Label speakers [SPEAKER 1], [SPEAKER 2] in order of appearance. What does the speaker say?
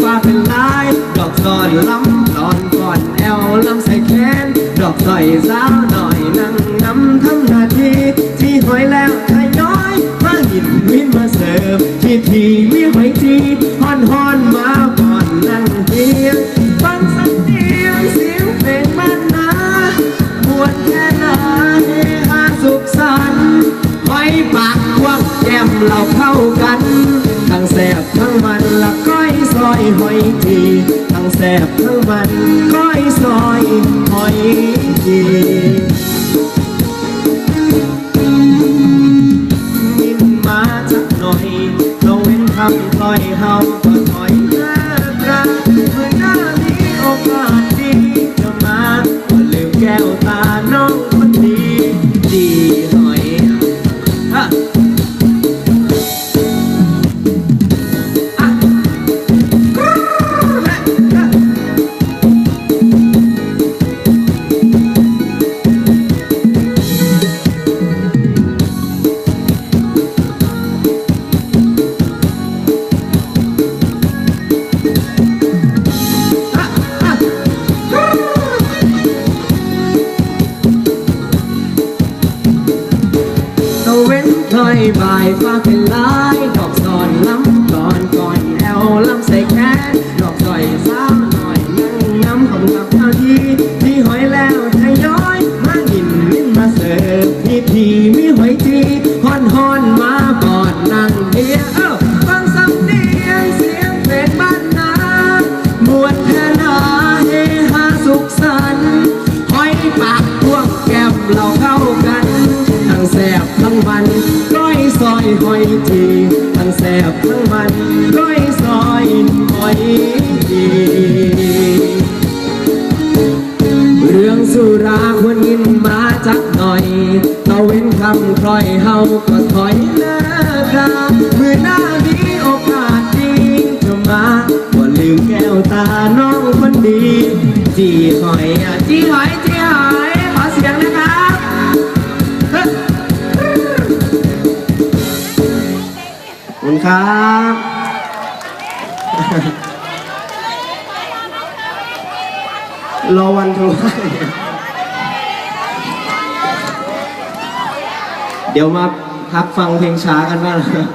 [SPEAKER 1] ฟ้าเป็นลาย ดอกซอนล้ำตอนก่อนแอลลำใส่แขน ดอกสอยสาวหน่อยนั่งนำทำหน้าที่ที่หอยแล้วไทยน้อยมาหินวินมาเสิร์ฟที่ทีมีหอยทีฮอนฮอนมาก่อนนั่งเทียงฟังสักเดียวเสียงเพลงบ้านนาบวชแค่นาเฮฮาสุขสันต์ไว้ปากควักแก้มเราเข้ากัน หอยทีทั้งแสบทั้งมันก้อยซอยหอยทียินมาจักหน่อยเราเว้นคำต่อยเฮา ว้นถอยบายฟ้าเป็นลายดอกสอนล้ำก่อนก่อนแอลล้ำใส่แขนดอกสอยสาวหน่อยนั่งน้ำของกับข้าวที่ที่หอยแล้วทย้อย มากินลิ้นมาเสิร์ฟพี่ทีมีหอยจีฮอนฮอนมาก่อนนั่งเฮียเอ้าฟังสำเนียงเสียงเพลงบ้านนามวนแทนาเฮฮาสุขสันต์หอยปากพวกแก้มเราเข้ากัน ทั้งแสบทั้งมัน หอยทีทั้งแสบทั้งมันก้อยซอยหอยทีเรื่องสุราควรกินมาจักหน่อยตะเว้นคำคลอยเฮาก็ถอยเลิกราเมื่อหน้ามีโอกาสดีจะมาก็ลืมแก้วตาน้องคนดี จีหอยอะจีหอยจีหอยขอเสียงนะครั คุณครับรอวันทูเดี๋ยวมาพักฟังเพลงช้ากันบ้างนะ